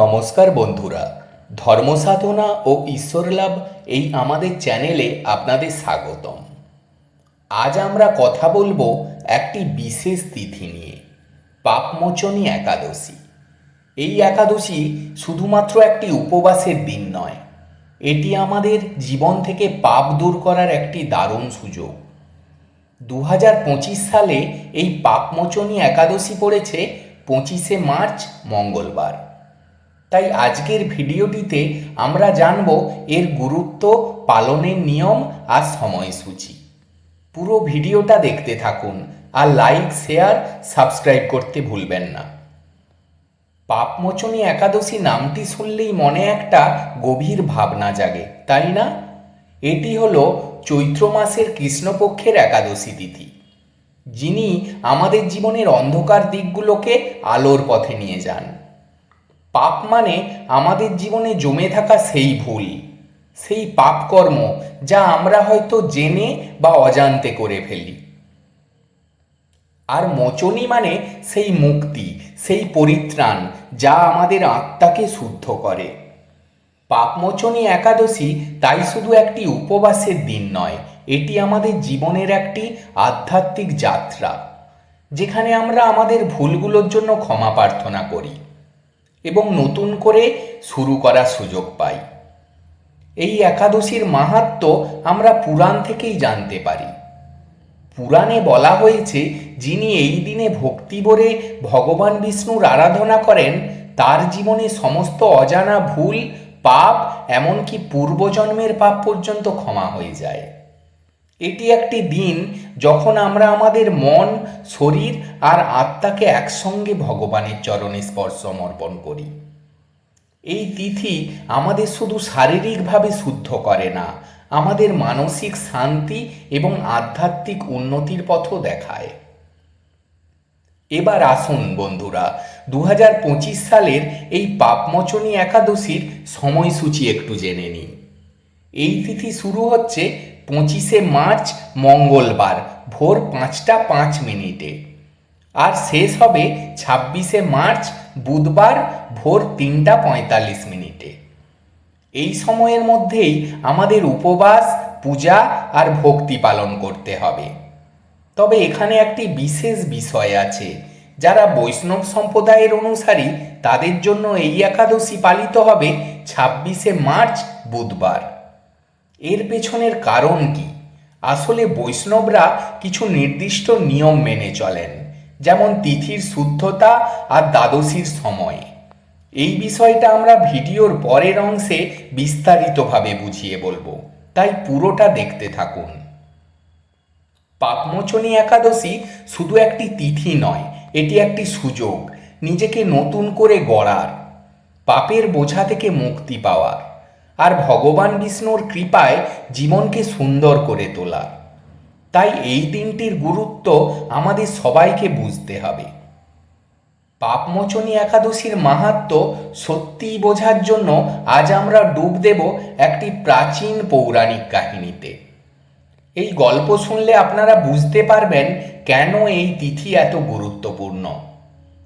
নমস্কার বন্ধুরা ধর্মসাধনা ও ঈশ্বরলাভ এই আমাদের চ্যানেলে আপনাদের স্বাগতম। আজ আমরা কথা বলব একটি বিশেষ তিথি নিয়ে, পাপমোচনী একাদশী। এই একাদশী শুধুমাত্র একটি উপবাসের দিন নয়, এটি আমাদের জীবন থেকে পাপ দূর করার একটি দারুণ সুযোগ। দু হাজার পঁচিশ সালে এই পাপমোচনী একাদশী পড়েছে পঁচিশে মার্চ, মঙ্গলবার। তাই আজকের ভিডিওটিতে আমরা জানব এর গুরুত্ব পালনের নিয়ম আর সময়সূচি। পুরো ভিডিওটা দেখতে থাকুন আর লাইক, শেয়ার, সাবস্ক্রাইব করতে ভুলবেন না। পাপমোচনী একাদশী নামটি শুনলেই মনে একটা গভীর ভাবনা জাগে, তাই না? এটি হলো চৈত্র মাসের কৃষ্ণপক্ষের একাদশী তিথি। যিনি আমাদের জীবনের অন্ধকার দিকগুলোকে আলোর পথে নিয়ে যান। পাপ মানে আমাদের জীবনে জমে থাকা সেই ভুল, সেই পাপকর্ম যা আমরা হয়তো জেনে বা অজান্তে করে ফেলি। আর মোচনী মানে সেই মুক্তি, সেই পরিত্রাণ যা আমাদের আত্মাকে শুদ্ধ করে। পাপমোচনী একাদশী তাই শুধু একটি উপবাসের দিন নয়, এটি আমাদের জীবনের একটি আধ্যাত্মিক যাত্রা, যেখানে আমরা আমাদের ভুলগুলোর জন্য ক্ষমা প্রার্থনা করি। এবং নতুন করে শুরু করার সুযোগ পাই। এই একাদশীর মাহাত্ম আমরা পুরাণ থেকেই জানতে পারি। পুরাণে বলা হয়েছে, যিনি এই দিনে ভক্তি ভরে ভগবান বিষ্ণুর আরাধনা করেন, তার জীবনে সমস্ত অজানা ভুল, পাপ, এমনকি পূর্বজন্মের পাপ পর্যন্ত ক্ষমা হয়ে যায়। এটি একটি দিন যখন আমরা আমাদের মন, শরীর আর আত্মাকে একসঙ্গে ভগবানের চরণে স্পর্শ সমর্পণ করি। এই তিথি আমাদের শুধু শারীরিকভাবে শুদ্ধ করে না, আমাদের মানসিক শান্তি এবং আধ্যাত্মিক উন্নতির পথও দেখায়। এবার আসুন বন্ধুরা দু হাজার পঁচিশ সালের এই পাপমোচনী একাদশীর সময়সূচি একটু জেনে নিই। এই তিথি শুরু হচ্ছে পঁচিশে মার্চ মঙ্গলবার, ভোর পাঁচটা পাঁচ মিনিটে। আর শেষ হবে ছাব্বিশে মার্চ বুধবার, ভোর তিনটা পঁয়তাল্লিশ মিনিটে। এই সময়ের মধ্যেই আমাদের উপবাস, পূজা আর ভক্তি পালন করতে হবে। তবে এখানে একটি বিশেষ বিষয় আছে, যারা বৈষ্ণব সম্প্রদায়ের অনুসারী, তাদের জন্য এই একাদশী পালিত হবে ছাব্বিশে মার্চ বুধবার। এর পেছনের কারণ কি? আসলে বৈষ্ণবরা কিছু নির্দিষ্ট নিয়ম মেনে চলেন, যেমন তিথির শুদ্ধতা আর দ্বাদশীর সময়। এই বিষয়টা আমরা ভিডিওর পরের অংশে বিস্তারিতভাবে বুঝিয়ে বলব, তাই পুরোটা দেখতে থাকুন। পাপমোচনী একাদশী শুধু একটি তিথি নয়, এটি একটি সুযোগ, নিজেকে নতুন করে গড়ার, পাপের বোঝা থেকে মুক্তি পাওয়ার। আর ভগবান বিষ্ণুর কৃপায় জীবনকে সুন্দর করে তোলা। তাই এই তিনটির গুরুত্ব আমাদের সবাইকে বুঝতে হবে। পাপমোচনী একাদশীর মাহাত্ম সত্যিই বোঝার জন্য আজ আমরা ডুব দেব একটি প্রাচীন পৌরাণিক কাহিনীতে। এই গল্প শুনলে আপনারা বুঝতে পারবেন কেন এই তিথি এত গুরুত্বপূর্ণ।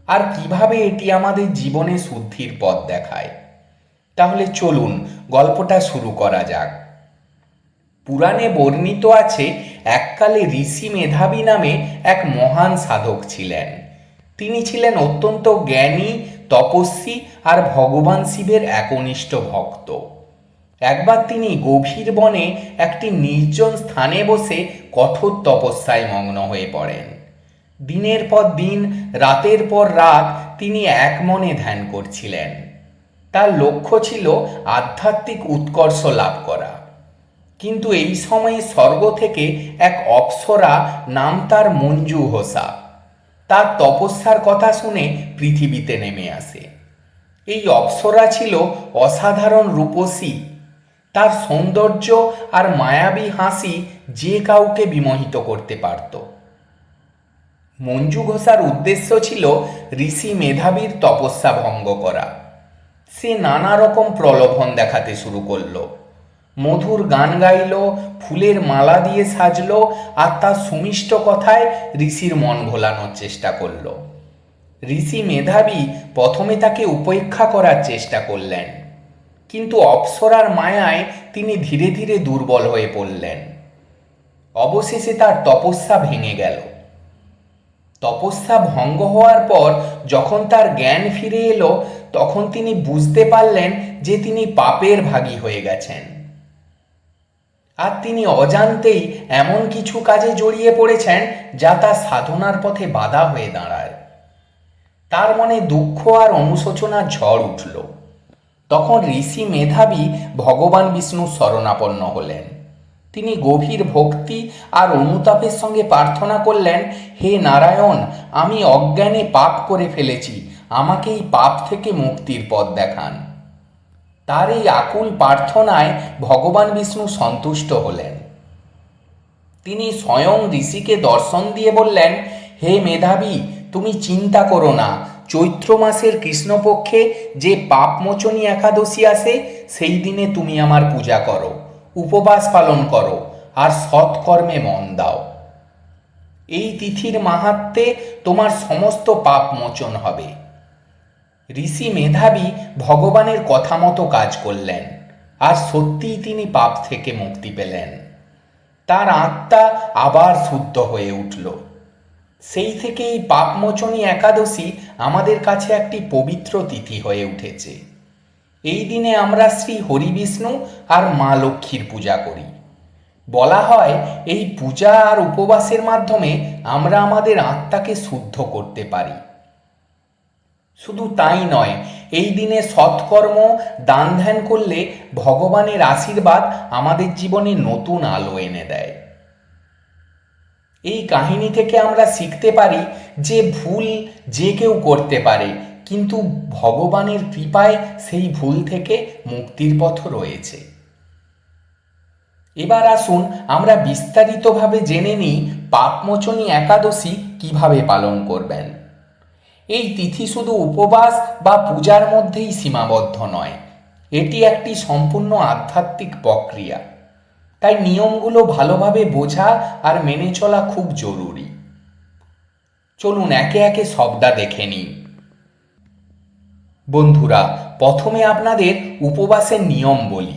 আর কীভাবে এটি আমাদের জীবনে শুদ্ধির পথ দেখায়। তাহলে চলুন গল্পটা শুরু করা যাক। পুরাণে বর্ণিত আছে, এককালে ঋষি মেধাবী নামে এক মহান সাধক ছিলেন। তিনি ছিলেন অত্যন্ত জ্ঞানী, তপস্বী আর ভগবান শিবের একনিষ্ঠ ভক্ত। একবার তিনি গভীর বনে একটি নির্জন স্থানে বসে কঠোর তপস্যায় মগ্ন হয়ে পড়েন। দিনের পর দিন, রাতের পর রাত তিনি এক মনে ধ্যান করছিলেন। তার লক্ষ্য ছিল আধ্যাত্মিক উৎকর্ষ লাভ করা। কিন্তু এই সময়ে স্বর্গ থেকে এক অপ্সরা নাম তার মঞ্জু হোসা। তার তপস্যার কথা শুনে পৃথিবীতে নেমে আসে। এই অপ্সরা ছিল অসাধারণ রূপসী। তার সৌন্দর্য আর মায়াবী হাসি যে কাউকে বিমোহিত করতে পারত। মঞ্জু ঘোষার উদ্দেশ্য ছিল ঋষি মেধাবীর তপস্যা ভঙ্গ করা। সে নানা রকম প্রলোভন দেখাতে শুরু করল। মধুর গান গাইল, ফুলের মালা দিয়ে সাজল আর তার সুমিষ্ট কথায় ঋষির মন ভোলানোর চেষ্টা করল। ঋষি মেধাবী প্রথমে তাকে উপেক্ষা করার চেষ্টা করলেন, কিন্তু অপ্সরার মায়ায় তিনি ধীরে ধীরে দুর্বল হয়ে পড়লেন। অবশেষে তার তপস্যা ভেঙে গেল। তপস্যা ভঙ্গ হওয়ার পর যখন তার জ্ঞান ফিরে এলো, তখন তিনি বুঝতে পারলেন যে তিনি পাপের ভাগী হয়ে গেছেন। আর তিনি অজান্তেই এমন কিছু কাজে জড়িয়ে পড়েছেন যা তার সাধনার পথে বাধা হয়ে দাঁড়ায়। তার মনে দুঃখ আর অনুশোচনার ঝড় উঠল। তখন ঋষি মেধাবী ভগবান বিষ্ণু শরণাপন্ন হলেন। তিনি গভীর ভক্তি আর অনুতাপের সঙ্গে প্রার্থনা করলেন, হে নারায়ণ, আমি অজ্ঞানে পাপ করে ফেলেছি, আমাকে এই পাপ থেকে মুক্তির পথ দেখান তার এই আকুল প্রার্থনায় ভগবান বিষ্ণু সন্তুষ্ট হলেন। তিনি স্বয়ং ঋষিকে দর্শন দিয়ে বললেন, হে মেধাবী, তুমি চিন্তা করো না, চৈত্র মাসের কৃষ্ণপক্ষে যে পাপমোচনী একাদশী আসে, সেই দিনে তুমি আমার পূজা করো। উপবাস পালন করো আর সৎকর্মে মন দাও। এই তিথির মাহাত্মে তোমার সমস্ত পাপ মোচন হবে। ঋষি মেধাবী ভগবানের কথা মতো কাজ করলেন আর সত্যিই তিনি পাপ থেকে মুক্তি পেলেন। তার আত্মা আবার শুদ্ধ হয়ে উঠল। সেই থেকে এই পাপমোচনী একাদশী আমাদের কাছে একটি পবিত্র তিথি হয়ে উঠেছে। এই দিনে আমরা শ্রী হরিবিষ্ণু আর মা লক্ষ্মীর পূজা করি। বলা হয়, এই পূজা আর উপবাসের মাধ্যমে আমরা আমাদের আত্মাকে শুদ্ধ করতে পারি। শুধু তাই নয়, এই দিনে সৎকর্ম দান ধ্যান করলে ভগবানের আশীর্বাদ আমাদের জীবনে নতুন আলো এনে দেয়। এই কাহিনী থেকে আমরা শিখতে পারি যে ভুল যে কেউ করতে পারে কিন্তু ভগবানের কৃপায় সেই ভুল থেকে মুক্তির পথ রয়েছে। এবার আসুন আমরা বিস্তারিতভাবে জেনে নিই পাপমোচনী একাদশী কীভাবে পালন করবেন। এই তিথি শুধু উপবাস বা পূজার মধ্যেই সীমাবদ্ধ নয়, এটি একটি সম্পূর্ণ আধ্যাত্মিক প্রক্রিয়া। তাই নিয়মগুলো ভালোভাবে বোঝা আর মেনে চলা খুব জরুরি। চলুন একে একে সবটা দেখে নিই। বন্ধুরা, প্রথমে আপনাদের উপবাসের নিয়ম বলি।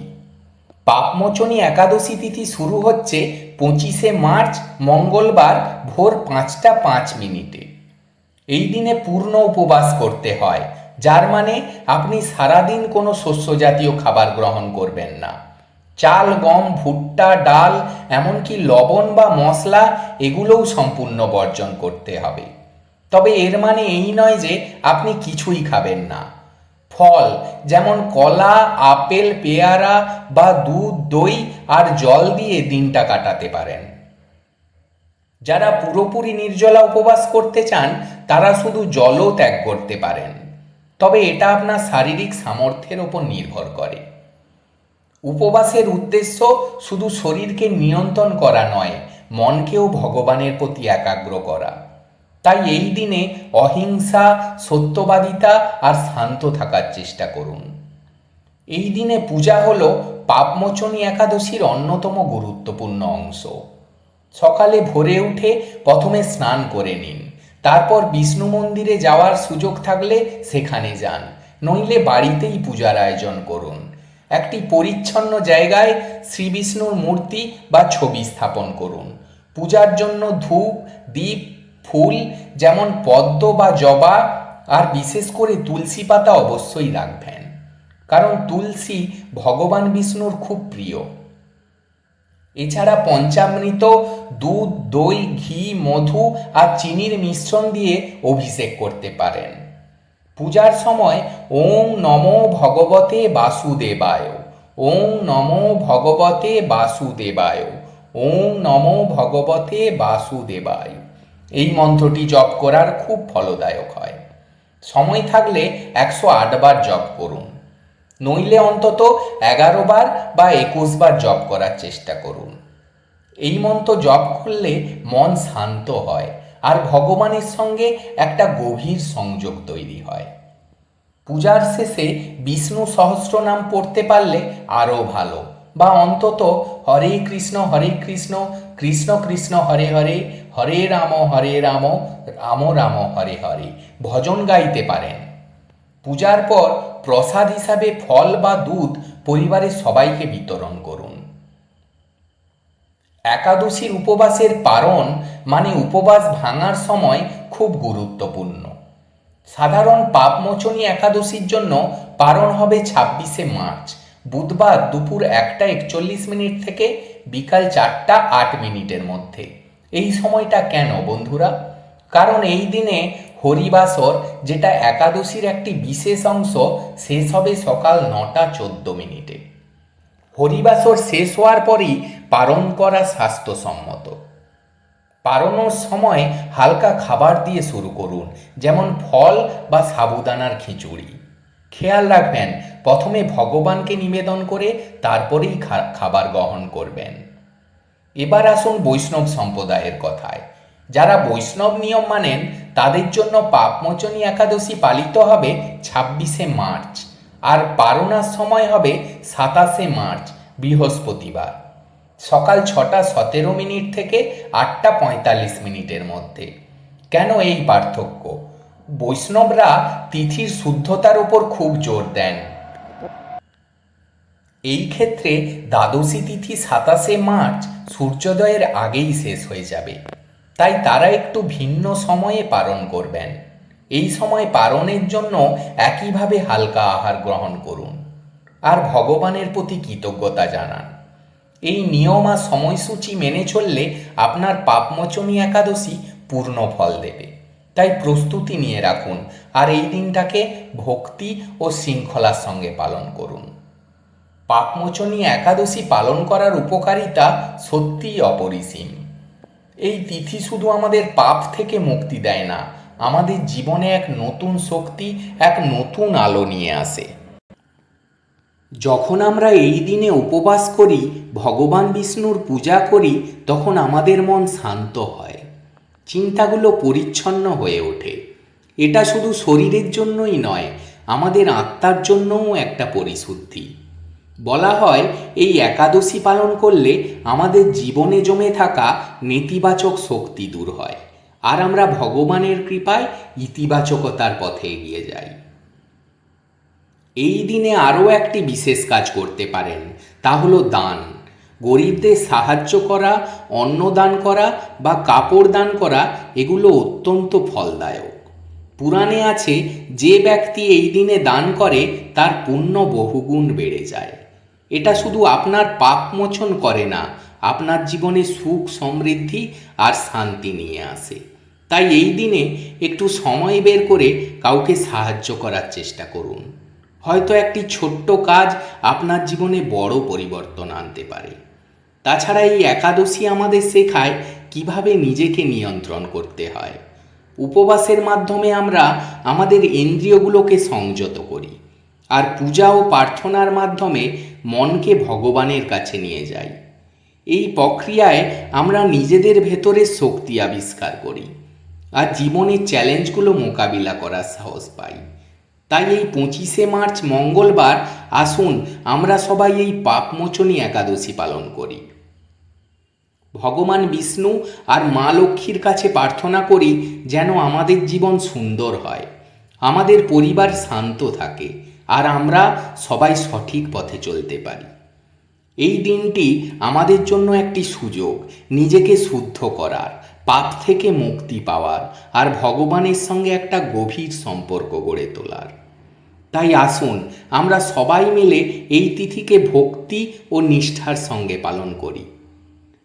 পাপমোচনী একাদশী তিথি শুরু হচ্ছে পঁচিশে মার্চ, মঙ্গলবার ভোর পাঁচটা পাঁচ মিনিটে। এই দিনে পূর্ণ উপবাস করতে হয়, যার মানে আপনি সারাদিন কোনো শস্য জাতীয় খাবার গ্রহণ করবেন না। চাল, গম, ভুট্টা, ডাল, এমনকি লবণ বা মশলা এগুলোও সম্পূর্ণ বর্জন করতে হবে। তবে এর মানে এই নয় যে আপনি কিছুই খাবেন না। ফল, যেমন কলা, আপেল, পেয়ারা বা দুধ, দই আর জল দিয়ে দিনটা কাটাতে পারেন। যারা পুরোপুরি নির্জলা উপবাস করতে চান, তারা শুধু জলও ত্যাগ করতে পারেন। তবে এটা আপনার শারীরিক সামর্থ্যের ওপর নির্ভর করে। উপবাসের উদ্দেশ্য শুধু শরীরকে নিয়ন্ত্রণ করা নয়, মনকেও ভগবানের প্রতি একাগ্র করা। তাই এই দিনে অহিংসা, সত্যবাদিতা আর শান্ত থাকার চেষ্টা করুন। এই দিনে পূজা হল পাপমোচনী একাদশীর অন্যতম গুরুত্বপূর্ণ অংশ। সকালে ভোরে উঠে প্রথমে স্নান করে নিন। তারপর বিষ্ণু মন্দিরে যাওয়ার সুযোগ থাকলে সেখানে যান। নইলে বাড়িতেই পূজার আয়োজন করুন। একটি পরিচ্ছন্ন জায়গায় শ্রীবিষ্ণুর মূর্তি বা ছবি স্থাপন করুন। পূজার জন্য ধূপ দ্বীপ ফুল, যেমন পদ্ম বা জবা, আর বিশেষ করে তুলসী পাতা অবশ্যই রাখবেন। কারণ তুলসী ভগবান বিষ্ণুর খুব প্রিয়। এছাড়া পঞ্চামৃত, দুধ, দই, ঘি, মধু আর চিনির মিশ্রণ দিয়ে অভিষেক করতে পারেন। পূজার সময় ওম নমো ভগবতে বাসুদেবায়, ওম নমো ভগবতে বাসুদেবায়, ওম নমো ভগবতে বাসুদেবায়। এই মন্ত্রটি জপ করার খুব ফলদায়ক হয়। সময় থাকলে একশো আট বার জপ করুন। নইলে অন্তত এগারো বার বা একুশ বার জপ করার চেষ্টা করুন। এই মন্ত্র জপ করলে মন শান্ত হয় আর ভগবানের সঙ্গে একটা গভীর সংযোগ তৈরি হয়। পূজার শেষে বিষ্ণু সহস্রনাম পড়তে পারলে আরও ভালো বা অন্তত হরে কৃষ্ণ হরে কৃষ্ণ কৃষ্ণ কৃষ্ণ, হরে হরে হরে রাম হরে রাম রাম রাম, হরে হরে, ভজন গাইতে পারেন। পূজার পর প্রসাদ হিসাবে ফল বা দুধ পরিবারের সবাইকে বিতরণ করুন। একাদশীর উপবাসের পারণ মানে উপবাস ভাঙার সময় খুব গুরুত্বপূর্ণ। সাধারণ পাপমোচনী একাদশীর জন্য পারণ হবে ছাব্বিশে মার্চ, বুধবার দুপুর একটা একচল্লিশ মিনিট থেকে বিকাল চারটা আট মিনিটের মধ্যে। এই সময়টা কেন বন্ধুরা? কারণ এই দিনে হরিবাসর, যেটা একাদশীর একটি বিশেষ অংশ, শেষ হবে সকাল নটা চোদ্দ মিনিটে। হরিবাসর শেষ হওয়ার পরই পালন করা স্বাস্থ্যসম্মত। পারণের সময় হালকা খাবার দিয়ে শুরু করুন, যেমন ফল বা সাবুদানার খিচুড়ি। খেয়াল রাখবেন প্রথমে ভগবানকে নিবেদন করে তারপরেই খাবার গ্রহণ করবেন। এবার আসুন বৈষ্ণব সম্প্রদায়ের কথায়। যারা বৈষ্ণব নিয়ম মানেন, তাদের জন্য পাপমোচনী একাদশী পালিত হবে ছাব্বিশে মার্চ আর পারণার সময় হবে সাতাশে মার্চ, বৃহস্পতিবার। সকাল ছটা সতেরো মিনিট থেকে আটটা পঁয়তাল্লিশ মিনিটের মধ্যে। কেন এই পার্থক্য? বৈষ্ণবরা তিথির শুদ্ধতার উপর খুব জোর দেন। এই ক্ষেত্রে দ্বাদশী তিথি সাতাশে মার্চ সূর্যোদয়ের আগেই শেষ হয়ে যাবে। তাই তারা একটু ভিন্ন সময়ে পালন করবেন। এই সময় পালনের জন্য একইভাবে হালকা আহার গ্রহণ করুন। আর ভগবানের প্রতি কৃতজ্ঞতা জানান। এই নিয়ম আর সময়সূচি মেনে চললে আপনার পাপমোচনী একাদশী পূর্ণ ফল দেবে। তাই প্রস্তুতি নিয়ে রাখুন। আর এই দিনটাকে ভক্তি ও শৃঙ্খলার সঙ্গে পালন করুন। পাপমোচনী একাদশী পালন করার উপকারিতা সত্যিই অপরিসীম। এই তিথি শুধু আমাদের পাপ থেকে মুক্তি দেয় না, আমাদের জীবনে এক নতুন শক্তি, এক নতুন আলো নিয়ে আসে। যখন আমরা এই দিনে উপবাস করি, ভগবান বিষ্ণুর পূজা করি, তখন আমাদের মন শান্ত হয়। চিন্তাগুলো পরিচ্ছন্ন হয়ে ওঠে। এটা শুধু শরীরের জন্যই নয়, আমাদের আত্মার জন্যও একটা পরিশুদ্ধি। বলা হয়, এই একাদশী পালন করলে আমাদের জীবনে জমে থাকা নেতিবাচক শক্তি দূর হয়। আর আমরা ভগবানের কৃপায় ইতিবাচকতার পথে এগিয়ে যাই। এই দিনে আরও একটি বিশেষ কাজ করতে পারেন, তা হলো দান। গরিবদের সাহায্য করা অন্ন দান করা বা কাপড় দান করা, এগুলো অত্যন্ত ফলদায়ক। পুরাণে আছে, যে ব্যক্তি এই দিনে দান করে, তার পুণ্য বহুগুণ বেড়ে যায়। এটা শুধু আপনার পাপ মোচন করে না, আপনার জীবনে সুখ, সমৃদ্ধি আর শান্তি নিয়ে আসে। তাই এই দিনে একটু সময় বের করে কাউকে সাহায্য করার চেষ্টা করুন। হয়তো একটি ছোট্ট কাজ আপনার জীবনে বড় পরিবর্তন আনতে পারে। তাছাড়া এই একাদশী আমাদের শেখায় কীভাবে নিজেকে নিয়ন্ত্রণ করতে হয়। উপবাসের মাধ্যমে আমরা আমাদের ইন্দ্রিয়গুলোকে সংযত করি। আর পূজা ও প্রার্থনার মাধ্যমে মনকে ভগবানের কাছে নিয়ে যাই। এই প্রক্রিয়ায় আমরা নিজেদের ভেতরের শক্তি আবিষ্কার করি আর জীবনের চ্যালেঞ্জগুলো মোকাবিলা করার সাহস পাই। তাই এই পঁচিশে মার্চ মঙ্গলবার আসুন আমরা সবাই এই পাপমোচনী একাদশী পালন করি। ভগবান বিষ্ণু আর মা লক্ষ্মীর কাছে প্রার্থনা করি যেন আমাদের জীবন সুন্দর হয়, আমাদের পরিবার শান্ত থাকে আর আমরা সবাই সঠিক পথে চলতে পারি। এই দিনটি আমাদের জন্য একটি সুযোগ, নিজেকে শুদ্ধ করার, পাপ থেকে মুক্তি পাওয়ার আর ভগবানের সঙ্গে একটা গভীর সম্পর্ক গড়ে তোলার। তাই আসুন, আমরা সবাই মিলে এই তিথিকে ভক্তি ও নিষ্ঠার সঙ্গে পালন করি।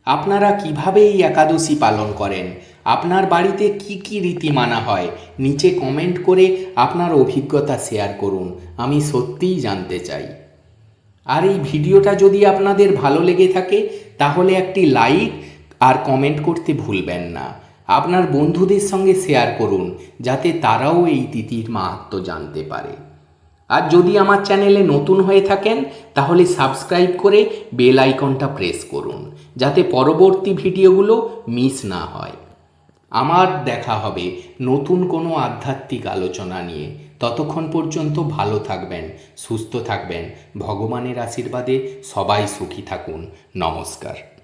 আপনারা কীভাবে এই একাদশী পালন করেন আপনার বাড়িতে কি কি রীতি মানা হয়, নিচে কমেন্ট করে আপনার অভিজ্ঞতা শেয়ার করুন, আমি সত্যিই জানতে চাই। আর এই ভিডিওটা যদি আপনাদের ভালো লেগে থাকে, তাহলে একটি লাইক আর কমেন্ট করতে ভুলবেন না। আপনার বন্ধুদের সঙ্গে শেয়ার করুন, যাতে তারাও এই তিথির মাহাত্ম জানতে পারে। আর যদি আমার চ্যানেলে নতুন হয়ে থাকেন, তাহলে সাবস্ক্রাইব করে বেল আইকনটা প্রেস করুন, যাতে পরবর্তী ভিডিওগুলো মিস না হয়। আমার দেখা হবে। নতুন কোনো আধ্যাত্মিক আলোচনা নিয়ে। ততক্ষণ পর্যন্ত ভালো থাকবেন, সুস্থ থাকবেন। ভগবানের আশীর্বাদে সবাই সুখী থাকুন। নমস্কার।